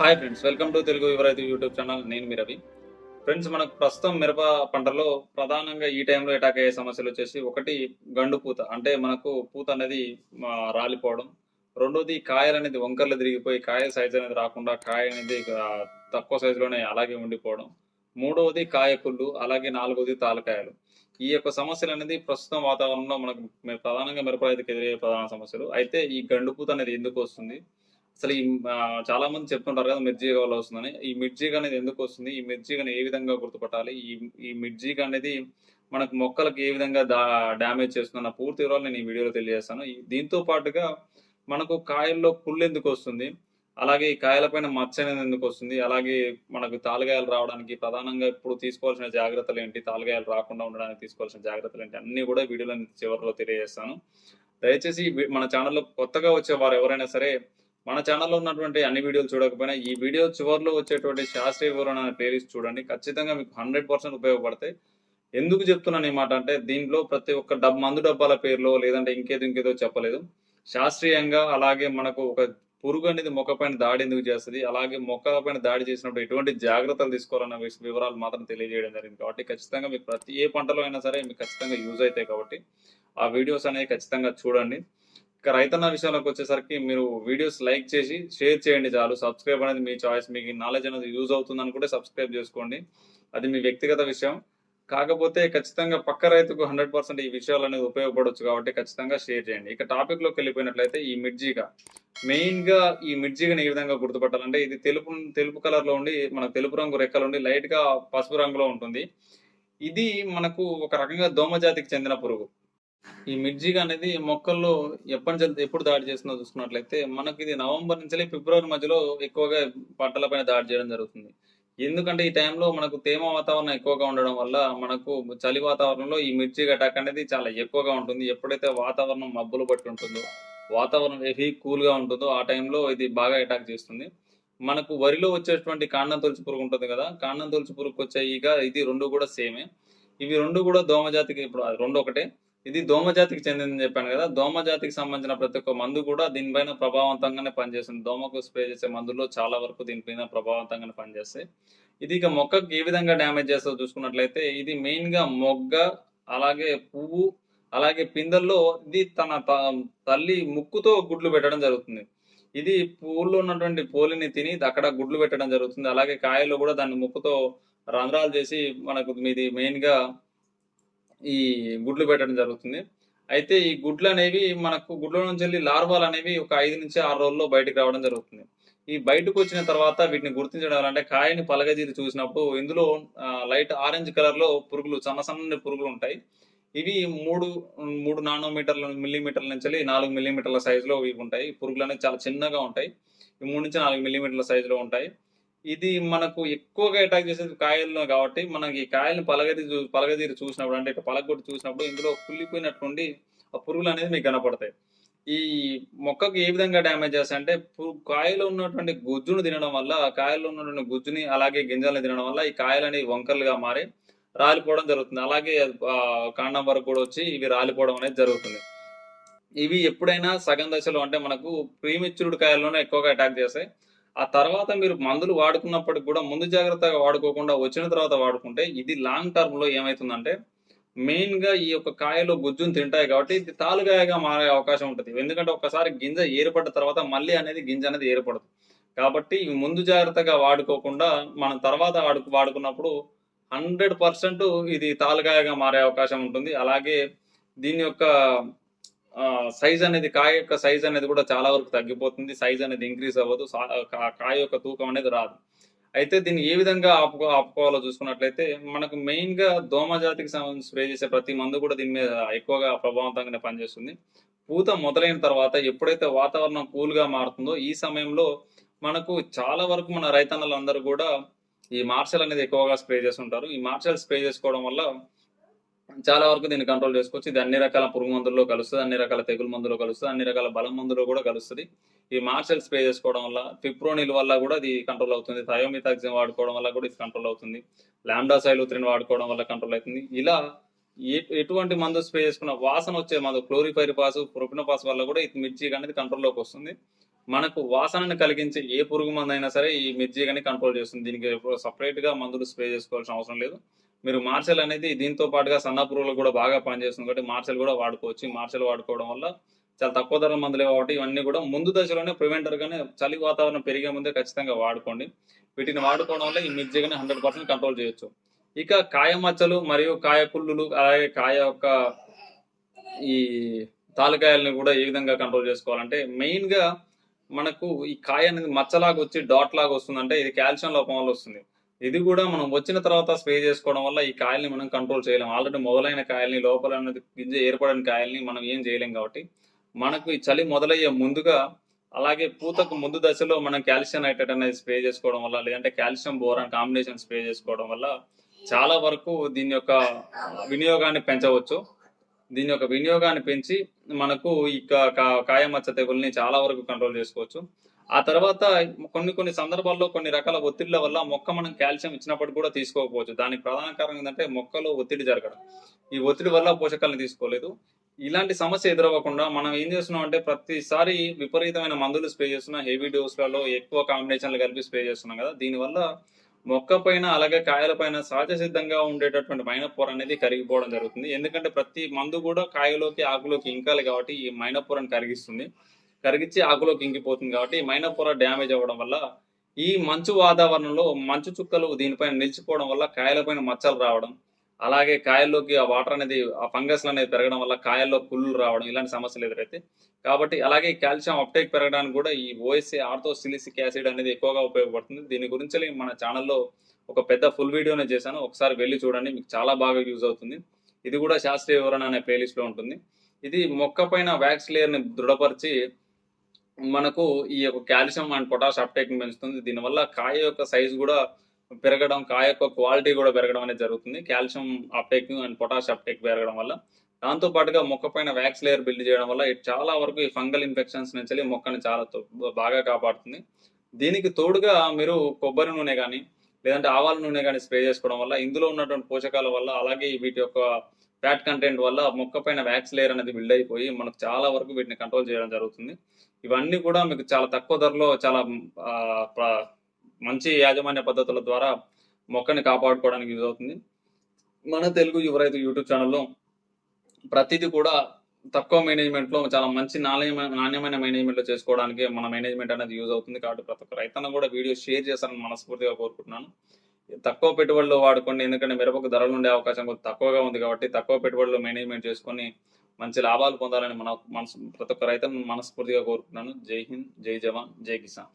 Hi friends welcome to Telugu Yuvaraithu YouTube channel నేను మీ Ravi. Friends మనకు ప్రస్తుతం మిరప పంటలో ప్రధానంగా ఈ టైంలో అటాక్ అయ్యే సమస్యలు వచ్చేసి ఒకటి గండు పూత. అంటే మనకు పూత అనేది రాలిపోవడం. రెండోది కాయలు అనేది వంకర్లు తిరిగిపోయి కాయ సైజ్ అనేది రాకుండా కాయ అనేది తక్కువ సైజులోనే అలాగే ఉండిపోవడం. మూడవది కాయ కుళ్ళు అలాగే నాలుగవది తాలకాయలు ఈ యొక్క సమస్యలు అనేది ప్రస్తుతం వాతావరణంలో మనకు ప్రధానంగా మిరప రైతుకు ఎదురయ్యే ప్రధాన సమస్యలు. అయితే ఈ గండు పూత అనేది ఎందుకు వస్తుంది? అసలు ఈ చాలా మంది చెప్తుంటారు కదా మిర్జీగ వల్ల వస్తుందని. ఈ మిర్జీగ అనేది ఎందుకు వస్తుంది? ఈ మిర్జీగని ఏ విధంగా గుర్తుపట్టాలి? ఈ ఈ మిర్జీగ అనేది మనకు మొక్కలకు ఏ విధంగా దా డ్యామేజ్ చేస్తుందన్న పూర్తి వివరాలు నేను ఈ వీడియోలో తెలియజేస్తాను. దీంతో పాటుగా మనకు కాయల్లో పుల్లు ఎందుకు వస్తుంది? అలాగే ఈ కాయలపైన మచ్చ అనేది ఎందుకు వస్తుంది? అలాగే మనకు తాలుగాయలు రావడానికి ప్రధానంగా ఇప్పుడు తీసుకోవాల్సిన జాగ్రత్తలు ఏంటి? తాలుగాయలు రాకుండా ఉండడానికి తీసుకోవాల్సిన జాగ్రత్తలు ఏంటి? అన్ని కూడా వీడియోలో చివరిలో తెలియజేస్తాను. దయచేసి మన ఛానల్లో కొత్తగా వచ్చే వారు ఎవరైనా సరే మన ఛానల్లో ఉన్నటువంటి అన్ని వీడియోలు చూడకపోయినా ఈ వీడియో చివరిలో వచ్చేటువంటి శాస్త్రీయ వివరణ అనే ప్లేలిస్ట్ చూడండి. ఖచ్చితంగా మీకు హండ్రెడ్ పర్సెంట్ ఉపయోగపడతాయి. ఎందుకు చెప్తున్నాను ఈ మాట అంటే దీంట్లో ప్రతి ఒక్క డబ్ మందు డబ్బాల పేర్లో లేదంటే ఇంకేదో ఇంకేదో చెప్పలేదు. శాస్త్రీయంగా అలాగే మనకు ఒక పురుగు అనేది మొక్క పైన దాడి ఎందుకు చేస్తుంది? అలాగే మొక్కల పైన దాడి చేసినప్పుడు ఎటువంటి జాగ్రత్తలు తీసుకోవాలన్న వివరాలు మాత్రం తెలియజేయడం జరిగింది కాబట్టి ఖచ్చితంగా మీకు ప్రతి ఏ పంటలో అయినా సరే మీకు ఖచ్చితంగా యూజ్ అవుతాయి కాబట్టి ఆ వీడియోస్ అనేవి ఖచ్చితంగా చూడండి. ఇక రైతన్న విషయంలోకి వచ్చేసరికి మీరు వీడియోస్ లైక్ చేసి షేర్ చేయండి చాలు. సబ్స్క్రైబ్ అనేది మీ చాయిస్ మీకు నాలెడ్జ్ అనేది యూజ్ అవుతుంది అనుకుంటే సబ్స్క్రైబ్ చేసుకోండి. అది మీ వ్యక్తిగత విషయం. కాకపోతే ఖచ్చితంగా పక్క రైతుకు హండ్రెడ్ పర్సెంట్ ఈ విషయాలు అనేది ఉపయోగపడవచ్చు కాబట్టి ఖచ్చితంగా షేర్ చేయండి. ఇక టాపిక్లోకి వెళ్ళిపోయినట్లయితే ఈ మిర్జీగా మెయిన్గా ఈ మిర్జీగాని ఏ విధంగా గుర్తుపట్టాలంటే ఇది తెలుపు తెలుపు కలర్లో ఉండి మన తెలుపు రంగు రెక్కలు ఉండి లైట్గా పసుపు రంగులో ఉంటుంది. ఇది మనకు ఒక రకంగా దోమ జాతికి చెందిన పురుగు. ఈ మిర్జిగ అనేది మొక్కల్లో ఎప్పటి నుంచి ఎప్పుడు దాడి చేస్తుందో చూసుకున్నట్లయితే మనకి ఇది నవంబర్ నుంచి ఫిబ్రవరి మధ్యలో ఎక్కువగా పంటలపైన దాడి చేయడం జరుగుతుంది. ఎందుకంటే ఈ టైంలో మనకు తేమ వాతావరణం ఎక్కువగా ఉండడం వల్ల మనకు చలి వాతావరణంలో ఈ మిర్చి అటాక్ అనేది చాలా ఎక్కువగా ఉంటుంది. ఎప్పుడైతే వాతావరణం మబ్బులు పట్టి ఉంటుందో వాతావరణం హెవీ కూల్గా ఉంటుందో ఆ టైంలో ఇది బాగా అటాక్ చేస్తుంది. మనకు వరిలో వచ్చేటువంటి కాండం తొలిచి పురుగు ఉంటుంది కదా కాండం తొలిచి పురుగుకు వచ్చే ఈగ ఇది రెండు కూడా సేమే. ఇవి రెండు కూడా దోమ జాతికి ఇప్పుడు రెండు ఒకటే. ఇది దోమ జాతికి చెందిందని చెప్పాను కదా. దోమ జాతికి సంబంధించిన ప్రతి ఒక్క మందు కూడా దీనిపైన ప్రభావవంతంగానే పనిచేస్తుంది. దోమకు స్ప్రే చేసే మందుల్లో చాలా వరకు దీనిపైన ప్రభావవంతంగానే పనిచేస్తాయి. ఇది ఇక మొక్కకి ఏ విధంగా డ్యామేజ్ చేస్తుందో చూసుకున్నట్లయితే ఇది మెయిన్గా మొగ్గ అలాగే పువ్వు అలాగే పిందెల్లో ఇది తన త- తల్లి ముక్కుతో గుడ్లు పెట్టడం జరుగుతుంది. ఇది పువ్వుల్లో ఉన్నటువంటి పోలిని తిని అక్కడ గుడ్లు పెట్టడం జరుగుతుంది. అలాగే కాయలో కూడా దాన్ని ముక్కుతో రంధ్రాలు చేసి మనకు మీది మెయిన్గా ఈ గుడ్లు పెట్టడం జరుగుతుంది. అయితే ఈ గుడ్లు అనేవి మనకు గుడ్ల నుంచి వెళ్ళి లార్వాలు అనేవి ఒక ఐదు నుంచి ఆరు రోజుల్లో బయటకు రావడం జరుగుతుంది. ఈ బయటకు వచ్చిన తర్వాత వీటిని గుర్తించడం అంటే కాయని పలగజీరి చూసినప్పుడు ఇందులో లైట్ ఆరెంజ్ కలర్లో పురుగులు సన్న సన్న పురుగులు ఉంటాయి. ఇవి మూడు మూడు నానోమీటర్ల మిల్లీమీటర్ల నుంచి వెళ్ళి నాలుగు మిల్లీమీటర్ల సైజులో ఇవి ఉంటాయి. పురుగులు అనేవి చాలా చిన్నగా ఉంటాయి. ఈ మూడు నుంచి నాలుగు మిల్లీమీటర్ల సైజులో ఉంటాయి. ఇది మనకు ఎక్కువగా అటాక్ చేసేది కాయల్లో కాబట్టి మనకి ఈ కాయల్ని పలగది చూ పలగదీరి చూసినప్పుడు అంటే ఇటు పలగొట్టి చూసినప్పుడు ఇందులో కుళ్ళిపోయినటువంటి ఆ పురుగులు అనేది మీకు కనపడతాయి. ఈ మొక్కకు ఏ విధంగా డ్యామేజ్ చేస్తాయి అంటే కాయలో ఉన్నటువంటి గుజ్జును తినడం వల్ల ఆ కాయలో ఉన్నటువంటి గుజ్జుని అలాగే గింజల్ని తినడం వల్ల ఈ కాయలు అనేవి వంకరలుగా మారి రాలిపోవడం జరుగుతుంది. అలాగే కాండం వరకు కూడా వచ్చి ఇవి రాలిపోవడం అనేది జరుగుతుంది. ఇవి ఎప్పుడైనా సగం దశలో అంటే మనకు ప్రీమిచ్యూర్డ్ కాయల్లోనే ఎక్కువగా అటాక్ చేస్తాయి. ఆ తర్వాత మీరు మందులు వాడుకున్నప్పటికి కూడా ముందు జాగ్రత్తగా వాడుకోకుండా వచ్చిన తర్వాత వాడుకుంటే ఇది లాంగ్ టర్మ్లో ఏమవుతుందంటే మెయిన్గా ఈ యొక్క కాయలో గుజ్జును తింటాయి కాబట్టి ఇది తాలుగాయగా మారే అవకాశం ఉంటుంది. ఎందుకంటే ఒకసారి గింజ ఏర్పడ్డ తర్వాత మళ్ళీ అనేది గింజ అనేది ఏర్పడదు. కాబట్టి ఇవి ముందు జాగ్రత్తగా వాడుకోకుండా మనం తర్వాత వాడు వాడుకున్నప్పుడు హండ్రెడ్ పర్సెంట్ ఇది తాలుగాయగా మారే అవకాశం ఉంటుంది. అలాగే దీని యొక్క సైజ్ అనేది కాయ యొక్క సైజ్ అనేది కూడా చాలా వరకు తగ్గిపోతుంది. సైజ్ అనేది ఇంక్రీజ్ అవ్వదు. కాయ యొక్క తూకం అనేది రాదు. అయితే దీన్ని ఏ విధంగా ఆపుకో ఆపుకోవాలో చూసుకున్నట్లయితే మనకు మెయిన్గా దోమ జాతికి సంబంధించి స్ప్రే చేసే ప్రతి మందు కూడా దీని మీద ఎక్కువగా ప్రభావవంతంగానే పనిచేస్తుంది. పూత మొదలైన తర్వాత ఎప్పుడైతే వాతావరణం కూల్గా మారుతుందో ఈ సమయంలో మనకు చాలా వరకు మన రైతన్నలందరూ కూడా ఈ మార్షల్ అనేది ఎక్కువగా స్ప్రే చేస్తుంటారు. ఈ మార్షల్ స్ప్రే చేసుకోవడం వల్ల చాలా వరకు దీన్ని కంట్రోల్ చేసుకోవచ్చు. ఇది అన్ని రకాల పురుగు మందుల్లో కలుస్తుంది అన్ని రకాల తెగులు మందులో కలుస్తుంది అన్ని రకాల బలం మందులో కూడా కలుస్తుంది. ఈ మార్షల్ స్ప్రే చేసుకోవడం వల్ల ఫిప్రోనిల్ వల్ల కూడా ఇది కంట్రోల్ అవుతుంది. థయోమిథాక్సిన్ వాడుకోవడం వల్ల కూడా ఇది కంట్రోల్ అవుతుంది. లాండా సైలోత్రిన్ వాడుకోవడం వల్ల కంట్రోల్ అవుతుంది. ఇలా ఎటువంటి మందు స్ప్రే చేసుకున్న వాసన వచ్చే మందు క్లోరిఫైరిపాస్ ప్రొపినోపాస్ వల్ల కూడా ఇది మిర్చి అనేది కంట్రోల్లోకి వస్తుంది. మనకు వాసనను కలిగించే ఏ పురుగు మందు అయినా సరే ఈ మిర్చి కానీ కంట్రోల్ చేస్తుంది. దీనికి సపరేట్గా మందులు స్ప్రే చేసుకోవాల్సిన అవసరం లేదు. మీరు మార్షల్ అనేది దీంతో పాటుగా సన్న పురుగులు కూడా బాగా పనిచేస్తుంది కాబట్టి మార్షల్ కూడా వాడుకోవచ్చు. మార్షల్ వాడుకోవడం వల్ల చాలా తక్కువ ధర మందులు కాబట్టి ఇవన్నీ కూడా ముందు దశలోనే ప్రివెంటర్ గానే చలి వాతావరణం పెరిగే ముందే ఖచ్చితంగా వాడుకోండి. వీటిని వాడుకోవడం వల్ల ఈ మిర్చి హండ్రెడ్ పర్సెంట్ కంట్రోల్ చేయొచ్చు. ఇక కాయ మచ్చలు మరియు కాయ కుళ్ళులు అలాగే కాయ యొక్క ఈ తాలకాయలను కూడా ఏ విధంగా కంట్రోల్ చేసుకోవాలంటే మెయిన్గా మనకు ఈ కాయ అనేది మచ్చలాగా వచ్చి డాట్ లాగా వస్తుందంటే ఇది కాల్షియం లోపం వల్ల వస్తుంది. ఇది కూడా మనం వచ్చిన తర్వాత స్ప్రే చేసుకోవడం వల్ల ఈ కాయల్ని మనం కంట్రోల్ చేయలేం. ఆల్రెడీ మొదలైన కాయల్ని లోపల అనేది గింజ ఏర్పడిన కాయల్ని మనం ఏం చేయలేం కాబట్టి మనకు ఈ చలి మొదలయ్యే ముందుగా అలాగే పూతకు ముందు దశలో మనం కాల్షియం నైట్రేట్ అనేది స్ప్రే చేసుకోవడం వల్ల లేదంటే కాల్షియం బోరాన్ కాంబినేషన్ స్ప్రే చేసుకోవడం వల్ల చాలా వరకు దీని యొక్క వినియోగాన్ని పెంచవచ్చు. దీని యొక్క వినియోగాన్ని పెంచి మనకు ఈ కా- తెగుల్ని చాలా వరకు కంట్రోల్ చేసుకోవచ్చు. ఆ తర్వాత కొన్ని కొన్ని సందర్భాల్లో కొన్ని రకాల ఒత్తిళ్ళ వల్ల మొక్క మనం కాల్షియం ఇచ్చినప్పుడు కూడా తీసుకోకపోవచ్చు. దానికి ప్రధాన కారణం ఏంటంటే మొక్కలో ఒత్తిడి జరగడం. ఈ ఒత్తిడి వల్ల పోషకాలను తీసుకోలేదు. ఇలాంటి సమస్య ఎదురవ్వకుండా మనం ఏం చేస్తున్నాం అంటే ప్రతిసారి విపరీతమైన మందులు స్ప్రే చేస్తున్నాం. హెవీ డోస్లలో ఎక్కువ కాంబినేషన్లు కలిపి స్ప్రే చేస్తున్నాం కదా. దీనివల్ల మొక్క పైన అలాగే కాయల పైన సహజ సిద్ధంగా ఉండేటటువంటి మైనపూర్ అనేది కరిగిపోవడం జరుగుతుంది. ఎందుకంటే ప్రతి మందు కూడా కాయలోకి ఆకులోకి ఇంకాలి కాబట్టి ఈ మైనపొరను కరిగిస్తుంది. కరిగించి ఆకులోకి ఇంకిపోతుంది కాబట్టి ఈ డ్యామేజ్ అవ్వడం వల్ల ఈ మంచు వాతావరణంలో మంచు చుక్కలు దీనిపైన నిలిచిపోవడం వల్ల కాయలపైన మచ్చలు రావడం అలాగే కాయల్లోకి ఆ వాటర్ అనేది ఆ ఫంగస్లు అనేది పెరగడం వల్ల కాయల్లో పుల్లు రావడం ఇలాంటి సమస్యలు ఎదురైతే. కాబట్టి అలాగే కాల్షియం అప్టేక్ పెరగడానికి కూడా ఈ ఓఎస్ఏ ఆర్థో సిలిసిక్ యాసిడ్ అనేది ఎక్కువగా ఉపయోగపడుతుంది. దీని గురించి మన ఛానల్లో ఒక పెద్ద ఫుల్ వీడియోనే చేశాను. ఒకసారి వెళ్ళి చూడండి మీకు చాలా బాగా యూజ్ అవుతుంది. ఇది కూడా శాస్త్రీయ వివరణ అనే ప్లేలిస్ట్లో ఉంటుంది. ఇది మొక్క పైన వ్యాక్స్ లేయర్ని దృఢపరిచి మనకు ఈ యొక్క కాల్షియం అండ్ పొటాష్ అప్టేక్ పెంచుతుంది. దీనివల్ల కాయ యొక్క సైజ్ కూడా పెరగడం కాయ యొక్క క్వాలిటీ కూడా పెరగడం అనేది జరుగుతుంది. Calcium uptake and potash uptake పెరగడం వల్ల. దాంతో పాటుగా మొక్క పైన వ్యాక్స్ లేయర్ బిల్డ్ చేయడం వల్ల ఇది చాలా వరకు ఈ ఫంగల్ ఇన్ఫెక్షన్స్ నుంచి మొక్కని చాలా తో- బాగా కాపాడుతుంది. దీనికి తోడుగా మీరు కొబ్బరి నూనె కానీ లేదంటే ఆవాల నూనె కానీ స్ప్రే చేసుకోవడం వల్ల ఇందులో ఉన్నటువంటి పోషకాల వల్ల అలాగే వీటి యొక్క ఫ్యాట్ కంటెంట్ వల్ల మొక్క పైన వ్యాక్స్ లేయర్ అనేది బిల్డ్ అయిపోయి మనకు చాలా వరకు వీటిని కంట్రోల్ చేయడం జరుగుతుంది. ఇవన్నీ కూడా మీకు చాలా తక్కువ ధరలో చాలా మంచి యాజమాన్య పద్ధతుల ద్వారా మొక్కని కాపాడుకోవడానికి యూజ్ అవుతుంది. మన తెలుగు యువ రైతు యూట్యూబ్ ఛానల్లో ప్రతిదీ కూడా తక్కువ మేనేజ్మెంట్లో చాలా మంచి నాణ్యమైన నాణ్యమైన మేనేజ్మెంట్లో చేసుకోవడానికి మన మేనేజ్మెంట్ అనేది యూజ్ అవుతుంది. కాబట్టి ప్రతి ఒక్క రైతన్న కూడా వీడియో షేర్ చేస్తానని మనస్ఫూర్తిగా కోరుకుంటున్నాను. తక్కువ పెట్టుబడులు వాడుకోండి. ఎందుకంటే మిరపకు ధరలు ఉండే అవకాశం కొంచెం తక్కువగా ఉంది కాబట్టి తక్కువ పెట్టుబడులు మేనేజ్మెంట్ చేసుకొని మంచి లాభాలు పొందాలని మన మనసు ప్రతి ఒక్క రైతు మనస్ఫూర్తిగా కోరుకుంటున్నాను. జై హింద్ జై జవాన్ జై కిసాన్.